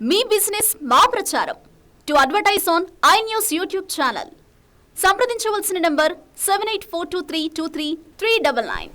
మీ business మా ప్రచారం. To advertise on I news YouTube channel సంప్రదించవలసిన number seven eight four two three two three three double nine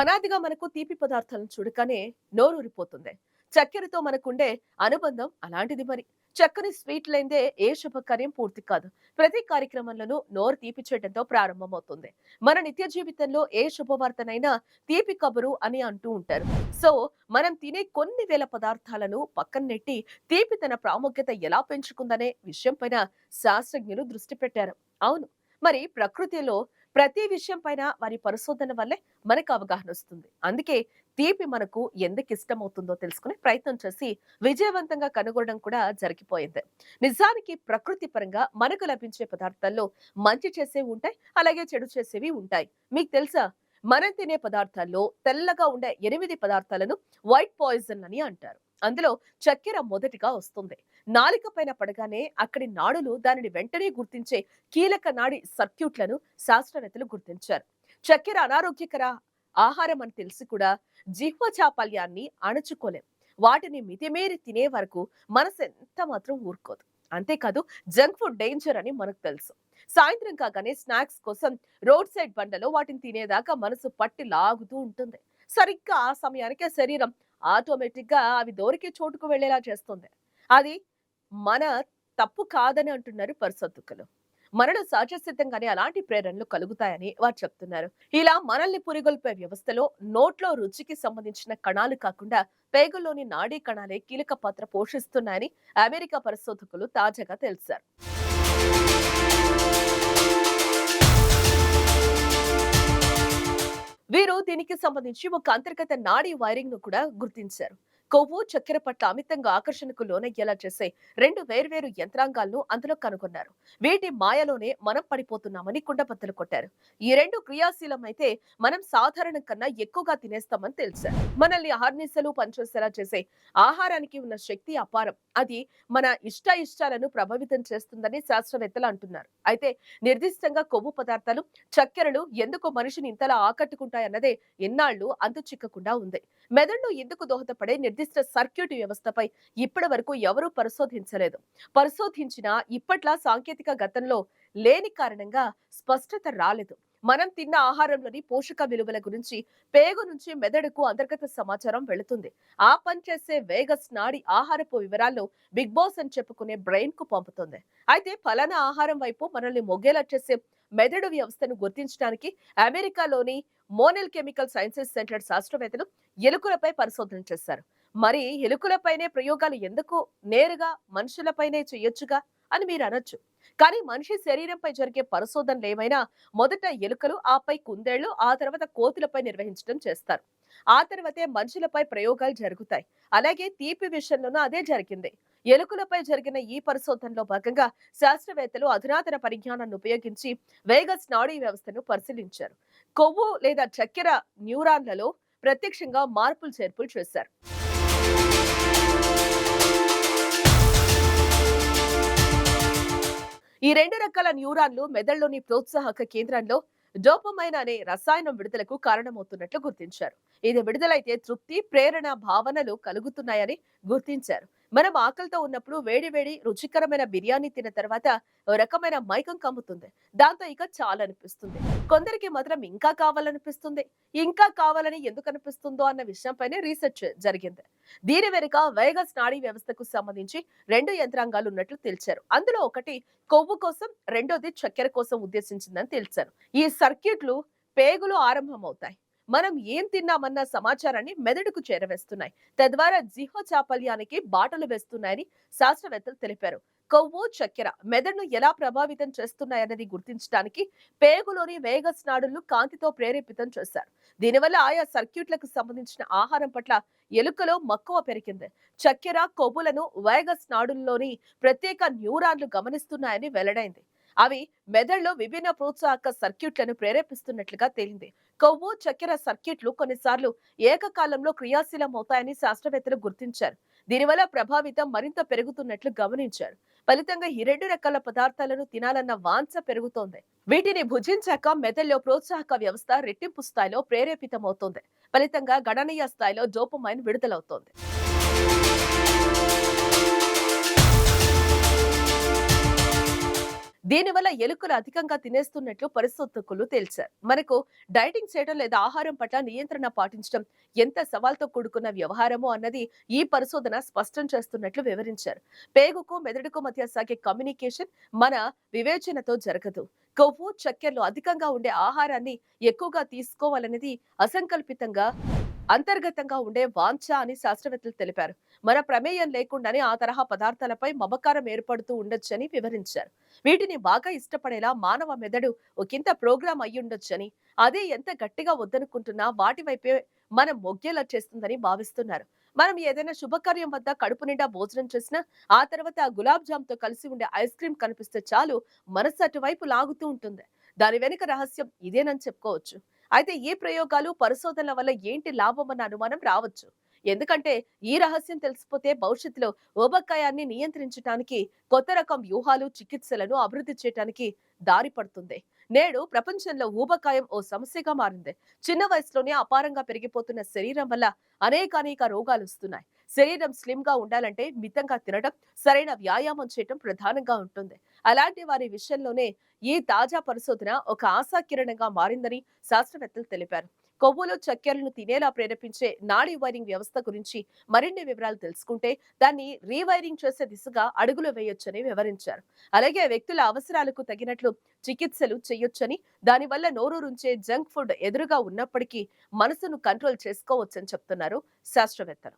అనాదిగా మనకు తీపి పదార్థాలను చూడగానే నోరూరిపోతుంది. చక్కెరతో మనకుండే అనుబంధం అలాంటిది మరి. చక్కని స్వీట్ లేదే ఏ శుభకార్యం పూర్తి కాదు. ప్రతి కార్యక్రమంలోనూ నోరు తీపి చేయడంతో ప్రారంభమవుతుంది. మన నిత్య జీవితంలో ఏ శుభవార్తనైనా తీపి కబురు అని అంటూ ఉంటారు. సో మనం తినే కొన్ని వేల పదార్థాలను పక్కన నెట్టి తీపి తన ప్రాముఖ్యత ఎలా పెంచుకుందనే విషయం పైన శాస్త్రజ్ఞులు దృష్టి పెట్టారు. అవును. మరి ప్రకృతిలో ప్రతి విషయం పైన వారి పరిశోధన వల్లే మనకు అవగాహన వస్తుంది. అందుకే తీపి మనకు ఎందుకు ఇష్టమవుతుందో తెలుసుకునే ప్రయత్నం చేసి విజయవంతంగా కనుగొనడం కూడా జరిగిపోయింది. నిజానికి ప్రకృతి పరంగా మనకు లభించే పదార్థాల్లో మంచి చేసేవి ఉంటాయి అలాగే చెడు చేసేవి ఉంటాయి. మీకు తెలుసా? మనం తినే పదార్థాల్లో తెల్లగా ఉండే ఎనిమిది పదార్థాలను వైట్ పాయిజన్ అని అంటారు. అందులో చక్కెర మొదటిగా వస్తుంది. నాలిక పైన పడగానే అక్కడి నాడులు దానిని వెంటనే గుర్తించే కీలక నాడి సర్క్యూట్లను శాస్త్రవేత్తలు గుర్తించారు. చక్కెర అనారోగ్యకర ఆహారం అని తెలిసి కూడా జిహ్వ చాపల్యాన్ని అణుచుకోలేం. వాటిని మితిమీరి తినే వరకు మనసు ఎంత మాత్రం ఊరుకోదు. అంతేకాదు జంక్ ఫుడ్ డేంజర్ అని మనకు తెలుసు. సాయంత్రం కాగానే స్నాక్స్ కోసం రోడ్ సైడ్ బండలో వాటిని తినేదాకా మనసు పట్టి లాగుతూ ఉంటుంది. సరిగ్గా ఆ సమయానికే శరీరం ఆటోమేటిక్గా అవి దొరికే చోటుకు వెళ్ళేలా చేస్తుంది. అది మన తప్పు కాదని అంటున్నారు పరిశోధకులు. మనలో సహజసిద్ధంగానే అలాంటి ప్రేరణలు కలుగుతాయని వారు చెప్తున్నారు. ఇలా మనల్ని పురిగొల్పే వ్యవస్థలో నోట్లో రుచికి సంబంధించిన కణాలు కాకుండా పేగుల్లోని నాడీ కణాలే కీలక పాత్ర పోషిస్తున్నాయని అమెరికా పరిశోధకులు తాజాగా తెలిసారు. దీనికి సంబంధించి ఒక అంతర్గత నాడీ వైరింగ్ను కూడా గుర్తించారు. కొవ్వు చక్కెర పట్ల అమితంగా ఆకర్షణకు లోనయ్యేలా చేసే రెండు వేర్వేరు యంత్రాంగాలను అందులో కనుగొన్నారు. వీటి మాయలోనే మనం పడిపోతున్నామని కుండపత్తలు కొట్టారు. ఈ రెండు క్రియాశీలమైతే మనం సాధారణం కన్నా ఎక్కువగా తినేస్తామని తెలిసారు. మనల్ని అహర్నిశలు పనిచేసేలా చేసే ఆహారానికి ఉన్న శక్తి అపారం. అది మన ఇష్ట ఇష్టాలను ప్రభావితం చేస్తుందని శాస్త్రవేత్తలు అంటున్నారు. అయితే నిర్దిష్టంగా కొవ్వు పదార్థాలు చక్కెరలు ఎందుకు మనిషిని ఇంతలా ఆకట్టుకుంటాయన్నదే ఎన్నాళ్ళు అంతు చిక్కకుండా ఉంది. మెదడులో ఎందుకు దోహదపడే నిర్దిష్ట సర్క్యూట్ వ్యవస్థపై ఇప్పటి వరకు ఎవరూ పరిశోధించలేదు. పరిశోధించినా ఇప్పట్లా సాంకేతిక గతంలో లేని కారణంగా స్పష్టత రాలేదు. మనం తిన్న ఆహారంలోని పోషక విలువల గురించి పేగు నుంచి మెదడుకు అంతర్గత సమాచారం వెళుతుంది. ఆ పనిచేసే వేగస్ నాడి ఆహారపు వివరాల్లో బిగ్ బాస్ అని చెప్పుకునే బ్రెయిన్కు పంపుతుంది. అయితే ఫలానా ఆహారం వైపు మనల్ని మొగ్గేలా చేసే మెదడు వ్యవస్థను గుర్తించడానికి అమెరికాలోని మోనెల్ కెమికల్ సైన్సెస్ సెంటర్ శాస్త్రవేత్తలు ఎలుకలపై పరిశోధన చేశారు. మరి ఎలుకలపైనే ప్రయోగాలు ఎందుకు నేరుగా మనుషులపైనే చేయొచ్చుగా అని మీరు అనొచ్చు. కానీ మనిషి శరీరంపై జరిగే పరిశోధనలు ఏమైనా మొదట ఎలుకలు ఆపై కుందేళ్ళు ఆ తర్వాత కోతులపై నిర్వహించడం చేస్తారు. ఆ తర్వాతే మనుషులపై ప్రయోగాలు జరుగుతాయి. అలాగే తీపి విషయంలోనూ అదే జరిగింది. ఎలుకలపై జరిగిన ఈ పరిశోధనలో భాగంగా శాస్త్రవేత్తలు అధునాతన పరిజ్ఞానాన్ని ఉపయోగించి వేగస్ నాడీ వ్యవస్థను పరిశీలించారు. కొవ్వు లేదా చక్కెర న్యూరాన్లలో ప్రత్యక్షంగా మార్పులు చేర్పులు చేశారు. ఈ రెండు రకాల న్యూరాన్లు మెదడులోని ప్రోత్సాహక కేంద్రంలో డోపమైన అనే రసాయనం విడుదలకు కారణమవుతున్నట్లు గుర్తించారు. ఇది విడుదలైతే తృప్తి ప్రేరణ భావనలు కలుగుతున్నాయని గుర్తించారు. మనం ఆకలితో ఉన్నప్పుడు వేడి వేడి రుచికరమైన బిర్యానీ తిన్న తర్వాత ఓ రకమైన మైకం కమ్ముతుంది. దాంతో ఇక చాలనిపిస్తుంది. కొందరికి మాత్రం ఇంకా కావాలనిపిస్తుంది. ఇంకా కావాలని ఎందుకు అనిపిస్తుందో అన్న విషయంపైనే రీసెర్చ్ జరిగింది. దీని వెనుక వేగస్ నాడీ వ్యవస్థకు సంబంధించి రెండు యంత్రాంగాలు ఉన్నట్లు తెలిచారు. అందులో ఒకటి కొవ్వు కోసం రెండోది చక్కెర కోసం ఉద్దేశించిందని తెలిసారు ఈ సర్క్యూట్లు పేగులు ఆరంభమవుతాయి. మనం ఏం తిన్నామన్న సమాచారాన్ని మెదడుకు చేరవేస్తున్నాయి. తద్వారా జిహ్వ చాపల్యానికి బాటలు వేస్తున్నాయని శాస్త్రవేత్తలు తెలిపారు. కొవ్వు చక్కెర మెదడును ఎలా ప్రభావితం చేస్తున్నాయన్నది గుర్తించడానికి పేగులోని వేగస్ నాడులు కాంతితో ప్రేరేపితం చేశారు. దీనివల్ల ఆయా సర్క్యూట్లకు సంబంధించిన ఆహారం పట్ల ఎలుకలో మక్కువ పెరిగింది. చక్కెర కొవ్వులను వేగస్ నాడుల్లోని ప్రత్యేక న్యూరాన్లు గమనిస్తున్నాయని వెల్లడైంది. అవి మెదడులో విభిన్న ప్రోత్సాహక సర్క్యూట్లను ప్రేరేపిస్తున్నట్లుగా తేలింది. కొవ్వు చక్కెర సర్క్యూట్లు కొన్నిసార్లు ఏకకాలంలో క్రియాశీలం అవుతాయని శాస్త్రవేత్తలు గుర్తించారు. దీనివల్ల ప్రభావితం మరింత పెరుగుతున్నట్లు గమనించారు. ఫలితంగా ఈ రెండు రకాల పదార్థాలను తినాలన్న వాంఛ పెరుగుతోంది. వీటిని భుజించాక మెదడులో ప్రోత్సాహక వ్యవస్థ రెట్టింపు స్థాయిలో ప్రేరేపితమవుతోంది. ఫలితంగా గణనీయ స్థాయిలో డోపమైన్ విడుదలవుతోంది. దీనివల్ల ఎలుకలు అధికంగా తినేస్తున్నట్లు పరిశోధకులు తేల్చారు. మనకు డైటింగ్ చేయడం లేదా ఆహారం పట్ల నియంత్రణ పాటించడం ఎంత సవాల్తో కూడుకున్న వ్యవహారమో అన్నది ఈ పరిశోధన స్పష్టం చేస్తున్నట్లు వివరించారు. పేగుకు మెదడుకు మధ్య సాగే కమ్యూనికేషన్ మన వివేచనతో జరగదు. కొవ్వు చక్కెరలు అధికంగా ఉండే ఆహారాన్ని ఎక్కువగా తీసుకోవాలనేది అసంకల్పితంగా అంతర్గతంగా ఉండే వాంఛ అని శాస్త్రవేత్తలు తెలిపారు. మన ప్రమేయం లేకుండానే ఆ తరహా పదార్థాలపై మమకారం ఏర్పడుతూ ఉండొచ్చని వివరించారు. వీటిని బాగా ఇష్టపడేలా మానవ మెదడు ఒకంత ప్రోగ్రామ్ అయ్యుండొచ్చని అదే ఎంత గట్టిగా వద్దనుకుంటున్నా వాటి వైపే మనం మొగ్గేలా చేస్తుందని భావిస్తున్నారు. మనం ఏదైనా శుభకార్యం వద్ద కడుపు నిండా భోజనం చేసినా ఆ తర్వాత ఆ గులాబ్ జామ్తో కలిసి ఉండే ఐస్ క్రీమ్ కనిపిస్తే చాలు మనసు అటువైపు లాగుతూ ఉంటుంది. దాని వెనుక రహస్యం ఇదేనని చెప్పుకోవచ్చు. అయితే ఈ ప్రయోగాలు పరిశోధనల వల్ల ఏంటి లాభం అన్న అనుమానం రావచ్చు. ఎందుకంటే ఈ రహస్యం తెలిసిపోతే భవిష్యత్తులో ఊబకాయాన్ని నియంత్రించడానికి కొత్త రకం వ్యూహాలు చికిత్సలను అభివృద్ధి చేయడానికి దారి పడుతుంది. నేడు ప్రపంచంలో ఊబకాయం ఓ సమస్యగా మారింది. చిన్న వయసులోనే అపారంగా పెరిగిపోతున్న శరీరం వల్ల అనేక అనేక రోగాలు వస్తున్నాయి. శరీరం స్లిమ్గా ఉండాలంటే మితంగా తినడం సరైన వ్యాయామం చేయడం ప్రధానంగా ఉంటుంది. అలాంటి వారి విషయంలోనే ఈ తాజా పరిశోధన ఒక ఆశాకిరణంగా మారిందని శాస్త్రవేత్తలు తెలిపారు. కొవ్వులో చక్కెరలను తినేలా ప్రేరేపించే నాడీ వైరింగ్ వ్యవస్థ గురించి మరిన్ని వివరాలు తెలుసుకుంటే దాన్ని రీవైరింగ్ చేసే దిశగా అడుగులు వేయొచ్చని వివరించారు. అలాగే వ్యక్తుల అవసరాలకు తగినట్లు చికిత్సలు చేయొచ్చని దానివల్ల నోరూరుంచే జంక్ ఫుడ్ ఎదురుగా ఉన్నప్పటికీ మనసును కంట్రోల్ చేసుకోవచ్చని చెప్తున్నారు శాస్త్రవేత్తలు.